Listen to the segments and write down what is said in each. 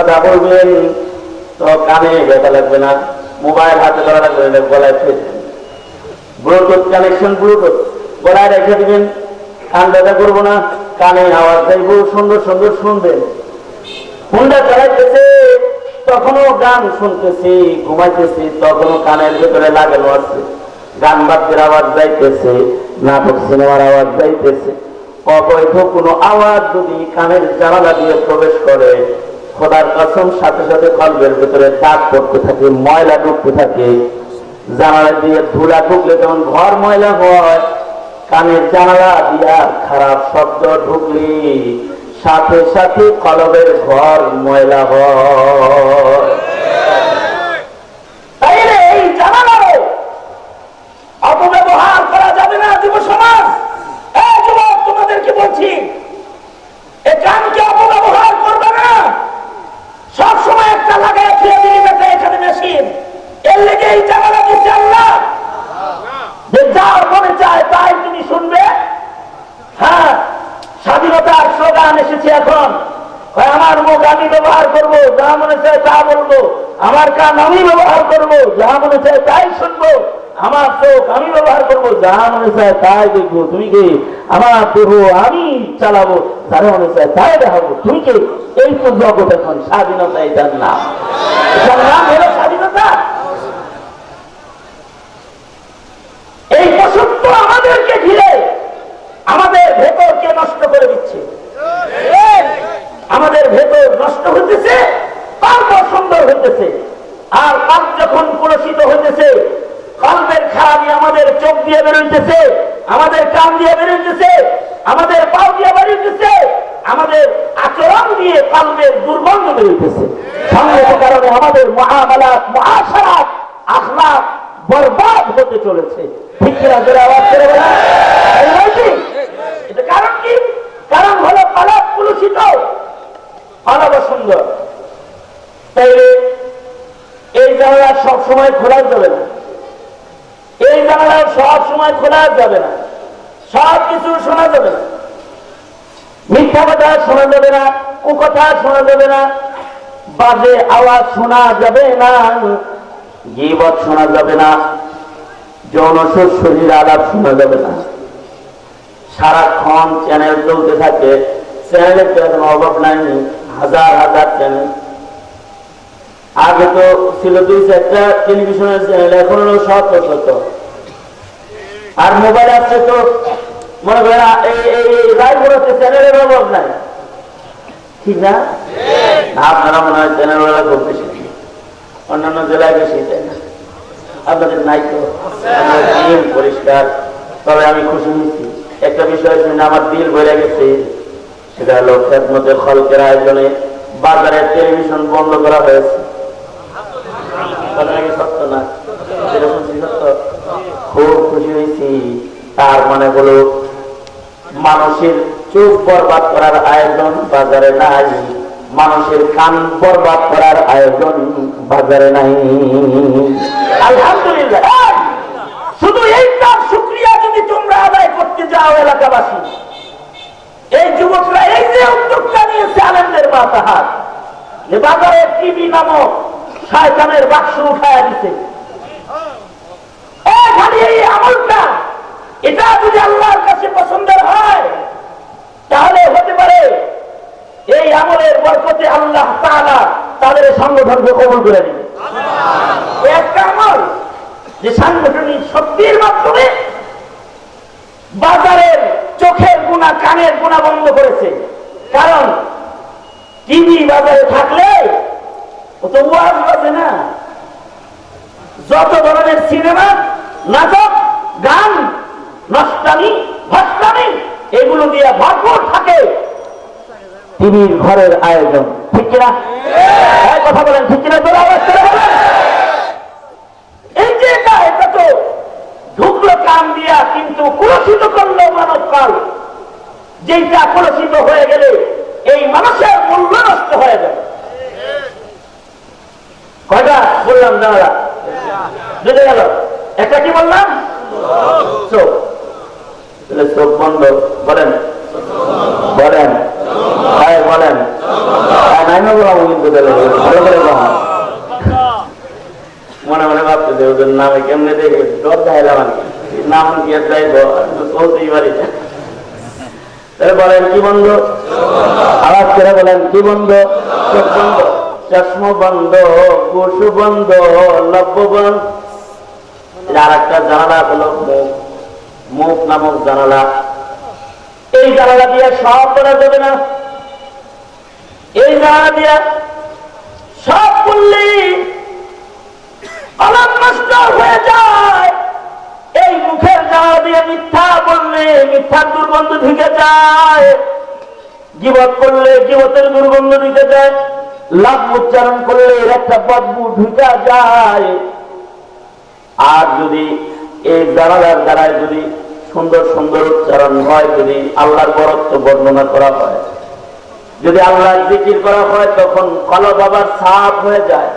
কথা বলবেন, তো কানে ব্যথা লাগবে না, মোবাইল হাতে ধরা লাগবে না গলায় ফেলে দেবেন। ব্লুটুথ কানেকশন ব্লুটুথ গলায় রেখে দিবেন, কান ব্যথা করব না, কানে আওয়াজ যাইব সুন্দর সুন্দর শুনবেন। হুন্ডা চালাইতেছে, তখনও গান শুনতেছি, ঘুমাইতেছি, তখনও কানের ভেতরে লাগানো আছে। গান বাদ্যের আওয়াজ যাইতেছে, নাটক সিনেমার আওয়াজ যাইতেছে। অবৈধ কোনো আওয়াজ যদি কানের জানালা দিয়ে প্রবেশ করে খোদার কসম, সাথে সাথে কলবের ভেতরে দাগ পড়তে থাকে, ময়লা ঢুকতে থাকে। জানালা দিয়ে ধুলা ঢুকলে যেমন ঘর ময়লা হয়, কানের জানালা দিয়া খারাপ শব্দ ঢুকলি সাথে সাথে কলবের ঘর ময়লা হয় তাইলে এই জানালাও অপব্যবহার করা যাবে না যুব সমাজ এই যুবক তোমাদেরকে বলছি এ কানকে অপব্যবহার করবে না সব সময় একটা লাগাই ফিরে দিলি বেটা এখানে মেশিন এর লেগে এই জানালা দিচ্ছে আল্লাহ যে যার মনে চায় তাই তুমি শুনবে হ্যাঁ স্বাধীনতার স্লোগান এসেছে এখন কয় আমার মুখ আমি ব্যবহার করব যা মনে চায় তা বলব আমার কান আমি ব্যবহার করব, যা মনে চায় তাই শুনব। আমার চোখ আমি ব্যবহার করব, যা মনে চায় তাই দেখব। তুমি কে আমার দেহ আমি চালাবো যারা মনে চায় তাই দেখাবো? তুমি কে এই তো জগৎ এখন স্বাধীনতা এটার নাম এটার নাম হলো স্বাধীনতা। এই পশুত্ব আমাদেরকে ঘিরে, আমাদের ভেতরকে নষ্ট করে দিচ্ছে। আমাদের ভেতর নষ্ট হইতেছে তারপর সুন্দর হইতেছে। আর কাল যখন কলসিত হইতেছে কল্পের খারাপি আমাদের চোখ দিয়ে বেরোইতেছে, আমাদের কান দিয়ে বেরোইতেছে, আমাদের পাও দিয়ে বেরোইতেছে, আমাদের আচরণ দিয়ে কল্পের দুর্গন্ধ বেরোইতেছে। সঙ্গত কারণে আমাদের মহামালাত, মহাসারাত, আখলাক বরবাদ হতে চলেছে। ঠিক কিনা জোরে? এটা কারণ কি? কারণ হলো কলব কুলুষিত কলব সুন্দর। তাইলে এই জানালা সব সময় খোলা যাবে না। এই জানালা সব সময় খোলা যাবে না। সব কিছু শোনা যাবে না। মিথ্যা কথা শোনা যাবে না, কুকথা শোনা যাবে না, বাজে আওয়াজ শোনা যাবে না, গিবত শোনা যাবে না যৌন শরীর আলাপ শোনা যাবে না। সারাক্ষণ চ্যানেল চলতে থাকে। চ্যানেলের অভাব নাই, হাজার হাজার চ্যানেল আগে তো ছিল দুই চারটা টেলিভিশনের চ্যানেল এখন হলো আর মোবাইল আসছে তো, মনে করেন রায়পুরাতে চ্যানেলের অভাব নাই। ঠিক না? আপনারা মনে হয় খুব বেশি। অন্যান্য জেলায় বেশি আপনাদের নাই তো? পরিষ্কার। তবে আমি খুশি হয়েছি। একটা বিষয় শুনে আমার দিল ভরে গেছে। সেটা হলো খেদমতের খলকের আয়োজনে বাজারের টেলিভিশন বন্ধ করা হয়েছে কথা নাকি সত্য না যেটা শুনছি সত্য খুব খুশি হয়েছি তার মানে হলো মানুষের চোখ বরবাদ করার আয়োজন বাজারে নাই মানুষের কান বরবাদ করার আয়োজন বাজারে নাই। আলহামদুলিল্লাহ। এই, শুধু এইটার শুক্রিয়া যদি তোমরা আদায় করতে যাও এলাকাবাসী। এই যুবকরা এই যে উদ্যোগটা নিয়েছে আনন্দের মাতাহার যে বাজারে টিভি নামক শয়তানের বাক্স উঠায় দিছে। এই আমলটা এটা যদি আল্লাহর কাছে পছন্দের হয় তাহলে হতে পারে এই আমলের বরকতে আল্লাহ তাআলা তাদের এই সংগঠনকে কবুল করে দিবে একটা আমল যে সাংগঠনিক শক্তির মাধ্যমে বাজারের চোখের গুণা কানের গুণা বন্ধ করেছে। কারণ টিভি বাজারে থাকলে ও তো ওয়াজ বাজে না। যত ধরনের সিনেমা নাটক গান নষ্টানি ভষ্টানি এগুলো দিয়ে ভরপুর থাকে টিভির ঘরের আয়োজন। ঠিক কিনা? কথা বলেন, ঠিক কিনা? তোর আওয়াজ করে বলেন। হয়ে গেলে এই মানুষের হয়ে বললাম গেল? একটা কি বললাম? তাহলে চোখ বন্ধ বলেন। বলেন। হ্যাঁ বলেন। হ্যাঁ, মনে মনে ভাবতে যে ওদের নামে কেমনে ডর কি চলতেই পারি বলেন কি বন্ধ? আওয়াজ করে বলেন কি বন্ধ? চোখ বন্ধ চশম বন্ধ কুসু বন্ধ লব্য বন্ধ। আর একটা জানালা হলো মুখ মুখ নামক জানালা। এই জানালা দিয়ে সব করা যাবে না? এই জানালা দিয়ে সব নষ্ট হয়ে যায়। এই মুখের জানালা দিয়ে মিথ্যা বললে, মিথ্যার দুর্গন্ধ ঢুকে যায়। জীবত করলে জীবতের দুর্গন্ধ ঢুকে যায়। লাভ উচ্চারণ করলে এর একটা বদবু ঢুকে যায়। আর যদি এই জানালার দ্বারায় যদি সুন্দর সুন্দর উচ্চারণ হয় যদি আল্লাহর বরত্ব বর্ণনা করা হয়। যদি আল্লাহর জিকির করা হয়, তখন কলব আবার সাফ হয়ে যায়।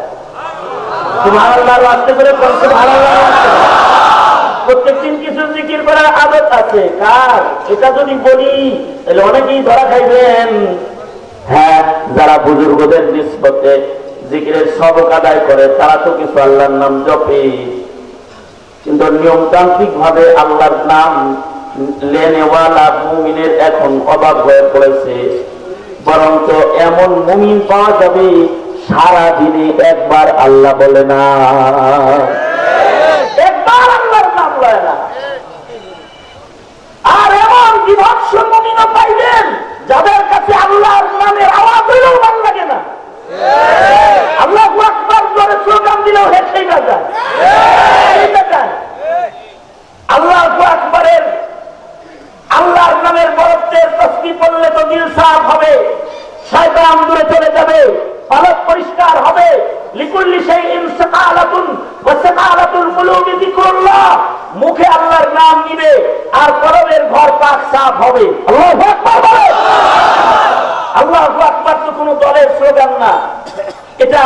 প্রত্যেকদিন কিছু জিকির করার আছে। কার? এটা যদি বলি, তাহলে অনেকেই ধরা হ্যাঁ যারা বুজুর্গদের জিকিরের সবক আদায় করে, তারা তো কিছু আল্লাহর নাম জপে। কিন্তু নিয়মতান্ত্রিক ভাবে আল্লাহর নাম লেনেওয়ালা মুমিনের এখন অভাব হয়ে পড়েছে। বরঞ্চ এমন মুমিন পাওয়া যাবে সারা দিনে একবার আল্লাহ বলে না। একবার আল্লাহর নাম লয় না। আর এমন বিভৎস পাইবেন, যাদের কাছে আল্লাহর নামের আওয়াজ হইলেও ভালো লাগে না। আল্লাহ আকবার স্লোগান দিলেও হেসেই না যায় হেসেই যায়। আল্লাহ আকবরের আল্লাহর নামের বরত্বের তসবি পড়লে তো দিল সাফ হবে শয়তান দূরে চলে যাবে পালক পরিষ্কার হবে লিকুল্লি সেই ইনসাকালাতুন ওয়া সাকালাতুল কুলুবি যিকরুল্লাহ মুখে আল্লাহর নাম নিবে আর কলবের ঘর পাক সাফ হবে আল্লাহু আকবার বলে আল্লাহু আকবার তো কোনো দলের স্লোগান না এটা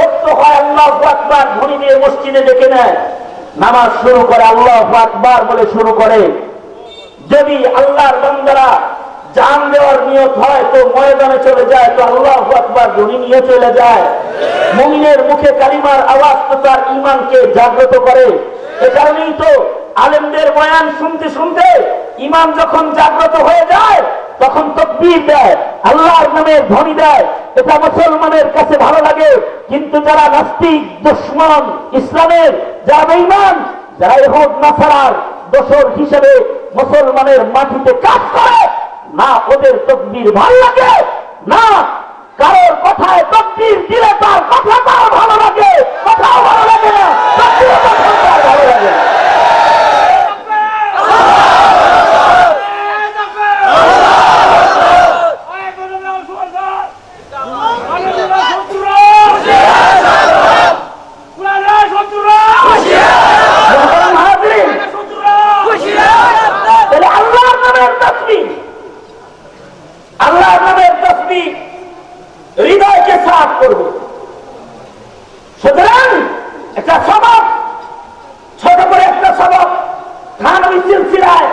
রক্ত হয় আল্লাহ ডেকে নেয়। নামাজ শুরু করে আল্লাহ আকবার বলে শুরু করে। যদি আল্লাহর বান্দারা জান দেওয়ার নিয়ত হয়, তো ময়দানে চলে যায়, তো আল্লাহ আকবার নিয়ে চলে যায়। মুমিনের মুখে কালিমার আওয়াজ তো তার ইমানকে জাগ্রত করে। এ কারণেই তো আলেমদের বয়ান শুনতে শুনতে ইমান যখন জাগ্রত হয়ে যায় তখন তকবীর দেয়, আল্লাহর নামে ধ্বনি দেয়, এটা মুসলমানের কাছে ভালো লাগে। কিন্তু যারা নাস্তিক, দুশ্মন, ইসলামের, যারা বেঈমান যারা ইহুদ নাসারার, দোসর হিসেবে মুসলমানের মাটিতে কাজ করে, না ওদের তকবীর ভালো লাগে, না কারোর কথায় তকবীর দিলে তার কথাটাও ভালো লাগে, কথাও ভালো লাগে না ভালো লাগে না মোহতারাম হাজরিন, তাহলে আল্লাহর নামের তসবি আল্লাহর নামের তসবি হৃদয়কে সাফ করবে সুতরাং একটা সবক ছোট করে একটা সবক থানবি সিলসিলায়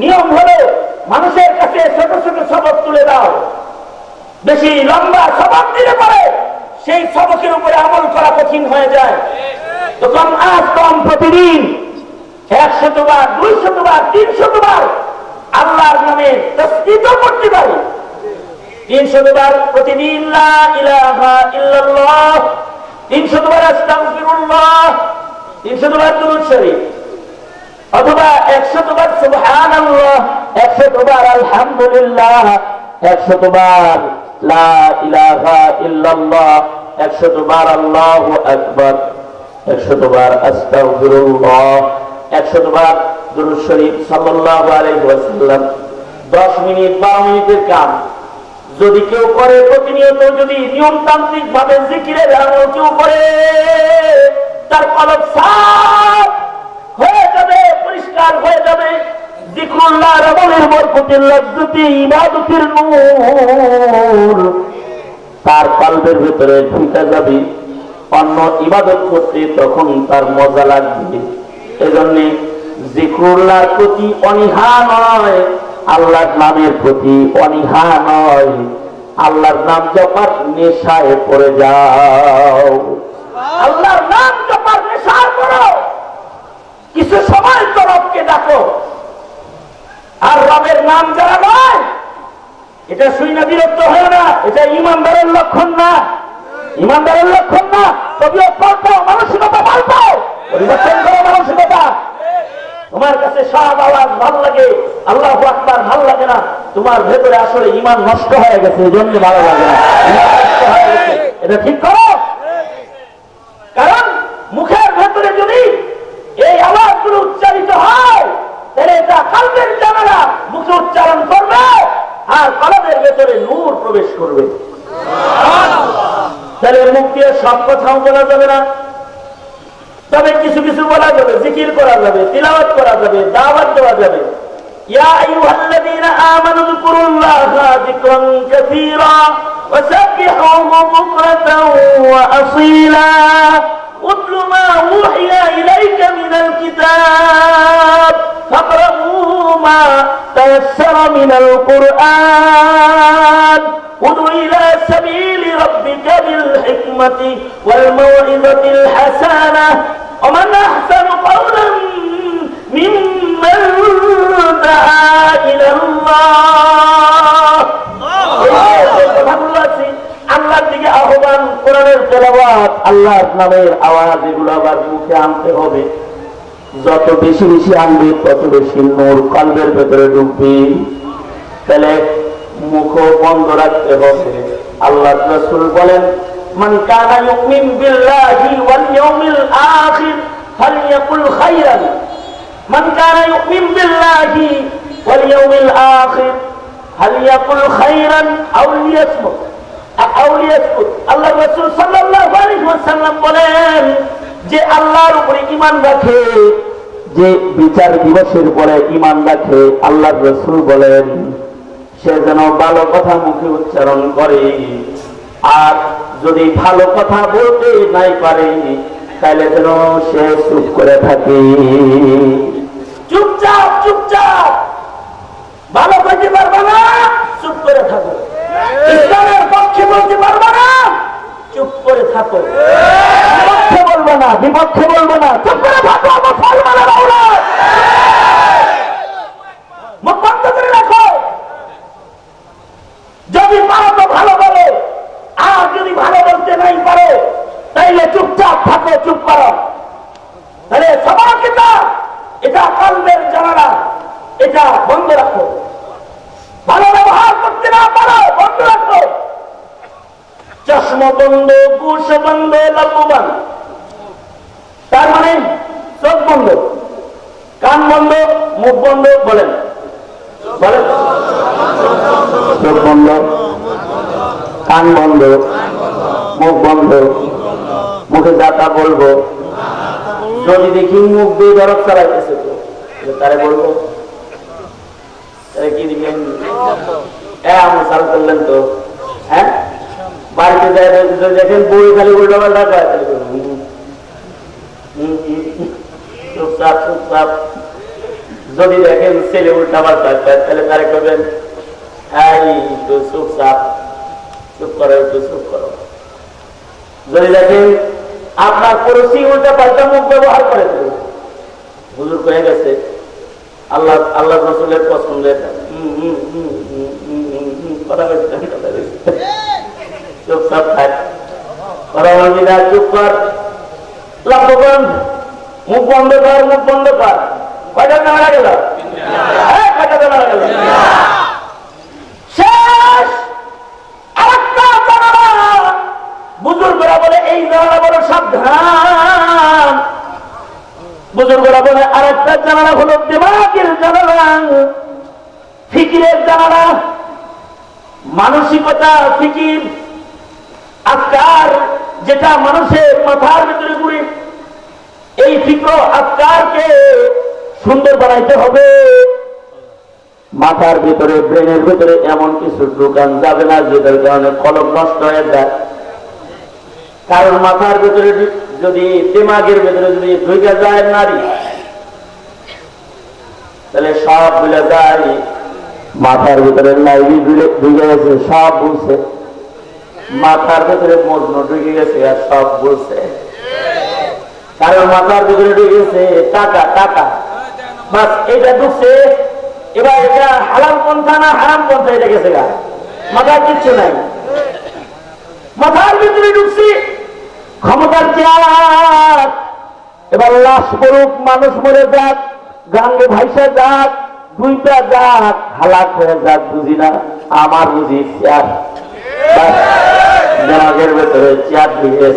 নিয়ম হলো মানুষের কাছে ছোট ছোট সবক তুলে দাও বেশি লম্বা সবক দিলে পরে সেই সবকের উপরে আমল করা কঠিন হয়ে যায়। তো কম আজ কম প্রতিদিন একশত বার দুইশত বার তিনশত বার আল্লাহর নামে তসবিত করতে পারি। তিনশত বার প্রতিদিন লা ইলাহা ইল্লাল্লাহ তিনশত বার আস্তাগফিরুল্লাহ তিনশত বার দুরূদ শরীফ, অথবা একশত বার সুবহানাল্লাহ একশত বার আলহামদুলিল্লাহ একশত বার লা ইলাহা ইল্লাল্লাহ, একশত বার আল্লাহু আকবার, একশত বার আস্তাগফিরুল্লাহ, একশত বার দুরূদ শরীফ সাল্লাল্লাহু আলাইহি ওয়াসাল্লাম। 10 মিনিট 12 মিনিটের কাম। যদি কেউ করে, প্রতিনিয়ত যদি নিয়মতান্ত্রিক ভাবে জিকিরের আমল কেউ করে, তার কলব সাফ হয়ে যাবে, পরিষ্কার হয়ে যাবে। লজ্জতি ইবাদতের নূর। তার কলবের ভেতরে ঢুকে যাবে। অন্য ইবাদত করতে তখন তার মজা লাগবে। এজন্য জিকুল্লার প্রতি অনীহা নয়, আল্লাহর নামের প্রতি অনীহা নয়। আল্লাহর নাম জপার নেশায় পড়ে যাও। আল্লাহর নাম জপার নেশায় পড়ো। কিছু সময় তো রবকে ডাকো। আর রবের নাম যারা নয়, এটা শুই বিরক্ত হয় না, এটা ইমানদারের লক্ষণ না। ইমানদারের লক্ষণ না, তবিও পাল্টাও মানসিকতা পাল্টাও পরিবর্তন করো মানসিকতা। তোমার কাছে সব আওয়াজ ভালো লাগে, আল্লাহ আকবার ভালো লাগে না, তোমার ভেতরে আসলে ইমান নষ্ট হয়ে গেছে এই জন্য ভালো লাগে না। এটা ঠিক করো। কারণ মুখের ভেতরে যদি এই আওয়াজগুলো উচ্চারিত হয় তাহলে এটা কালবের জানালা মুখে উচ্চারণ করবে আর কলবের ভেতরে নূর প্রবেশ করবে তাহলে মুখ দিয়ে সব কথাও বলা যাবে না তবে কিছু কিছু বলা যাবে জিকির করা যাবে তিলাওয়াত করা যাবে দাওয়াত দেওয়া যাবে يا أيها الذين آمنوا اذكروا الله ذكرا كثيرا وسبحوه بكرة وأصيلا اتل ما أوحي إليك من الكتاب فاقرؤوا ما تيسر من القرآن ادع إلى سبيل ربك بالحكمة والموعظة الحسنة ومن أحسن قولا ممن دعا إلى الله এই কথাগুলো আছে, আল্লাহর দিকে আহ্বান কোরআনের তেলাওয়াত আল্লাহর নামের আওয়াজ এগুলো আবার মুখে আনতে হবে। যত বেশি বেশি আনবে, তত বেশি নূর কলবের ভেতরে ঢুকবে। তাহলে মুখ বন্ধ রাখতে হবে। আল্লাহ রসুল বলেন, মান কানা ইউমিন বিল্লাহি ওয়াল ইয়াউমিল আখির ফালইয়াকুল খাইরান। মান কানা ইউমিন বিল্লাহি ওয়াল ইয়াউমিল আখির ফালইয়াকুল খাইরান আও লিয়াসমুত। বলেন যে আল্লাহর উপরে ঈমান রাখে, যে বিচার দিবসের পরে ঈমান রাখে আল্লাহ রসুল বলেন, সে যেন ভালো কথা মুখে উচ্চারণ করে। আর যদি ভালো কথা বলতে নাই পারে, তাহলে যেন সে চুপ করে থাকে। চুপচাপ চুপচাপ। ভালো করতে পারবে না, চুপ করে থাকো ইসলামের পক্ষে বলতে পারব না? চুপ করে থাকো। বিপক্ষে বলব না বিপক্ষে বলব না। চুপ করে থাকো মুসলমানের আওলাদ মুখ বন্ধ করে রাখো যদি পারো তো ভালো বলো আর যদি ভালো বলতে নাই পারো তাইলে চুপচাপ থাকো চুপ করো তাহলে সবার কিতা এটা কলবের জানালা এটা বন্ধ রাখো ভালো ব্যবহার করতে না পারো বন্ধ রাখো চশমা বন্ধ কুশ বন্ধ লম্ববান তার মানে চোখ বন্ধ কান বন্ধ মুখ বন্ধ বলেন। বলেন। চোখ বন্ধ কান বন্ধ মুখ বন্ধ মুখে যাতা বলব। যদি দেখি মুখ দিয়ে দরদ চালাইতেছে তো তারে বলব। কি দিবেন? হ্যাঁ চাল করলেন তো। হ্যাঁ? বাড়িতে যায় দেখেন বই খালি উল্টা পাল্টা করে চুপচাপ চুপচাপ যদি দেখেন ছেলে উল্টা পাল্টা তাহলে তারে করবেন একটু চুপচাপ চুপ করো, একটু চুপ করো। যদি দেখেন আপনার পড়োশি উল্টা পাল্টা মুখ ব্যবহার করে হুজুর গেছে, আল্লাহ আল্লাহ রসুলের পছন্দের চুপচাপ থাক চুপ কর। লক্ষ কর মুখ বন্ধ কর মুখ বন্ধ কর। কয়টা মারা গেল? হ্যাঁ, কয়টা মারা গেল? শেষ! আরেকটা বুজুর্গরা বলে এই জানালা বড় সাবধান। বুজুর্গরা বলে আরেকটা জানালা হলো দেমাগের জানালা। ফিকিরের জানালা। মানসিকতা ফিকির আকার যেটা মানুষের মাথার ভিতরে ঘুরে ফিক্র আকারকে সুন্দর বানাইতে হবে। মাথার ভিতরে, ব্রেনের ভিতরে এমন কিছু ঢুকান যাবে না, যেটার কারণে কলম নষ্ট হয়ে যায়। কারণ মাথার ভিতরে যদি দিমাগের ভিতরে যদি ঢুকে যায় নারী, তাহলে সব ভুলে যায়। মাথার ভিতরে লাইবি ঢুকে গেছে, সব বলছে। মাথার ভিতরে মগ্ন ঢুকে গেছে আর সব বলছে। মাথার ভিতরে টাকা টাকা। বাস এটা ঢুকছে, এবার এটা পন্থা না হারাম পন্থা এটা গেছে গা। কিচ্ছু নাই। মাথার ভিতরে ঢুকছি, ক্ষমতার চেয়ার এবার লাশ মানুষ মরে যাক, গাঙ্গে ভাইসা যাক, দুইটা যাক, হালাক হয়ে যাক, বুঝি না, আমার বুঝি চেয়ার। ভেতরে চেয়ার দিয়ে